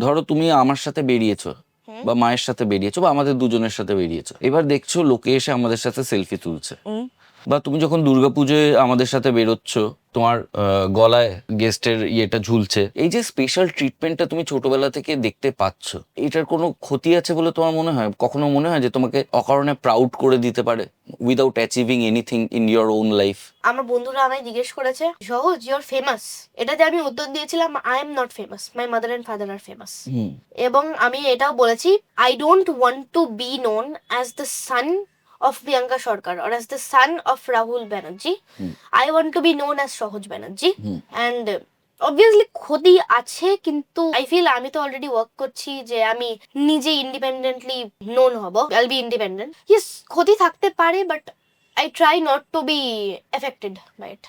ধরো তুমি আমার সাথে বেরিয়েছো বা মায়ের সাথে বেরিয়েছো বা আমাদের দুজনের সাথে বেরিয়েছো। এবার দেখছ লোকে এসে আমাদের সাথে সেলফি তুলছে। বা তুমি যখন দুর্গাপুজোয় আমাদের সাথে বেরোচ্ছ তোমার গলায় গেস্টের ইয়েটা ঝুলছে। এই যে স্পেশাল ট্রিটমেন্টটা তুমি ছোটবেলা থেকে দেখতে পাচ্ছ এটার কোনো ক্ষতি আছে বলে তোমার মনে হয়? কখনো মনে হয় যে তোমাকে অকারণে প্রাউড করে দিতে পারে without achieving anything in your own life আমার বন্ধুরা আমায় জিজ্ঞেস করেছে সহজ ইউর ফেমাস এটাতে আমি উত্তর দিয়েছিলাম I am not famous my mother and father R famous এবং আমি এটাও বলেছি I don't want to be known as the son of Priyanka Sarkar or as the son of Rahul Banerjee. I want to be known as Sahaj Banerjee. And obviously ক্ষতি আছে কিন্তু I feel আমি তো already work করছি যে আমি নিজে independently known হব আই বি ইন্ডিপেন্ডেন্ট ইয়েস ক্ষতি থাকতে পারে but I try not to be affected by it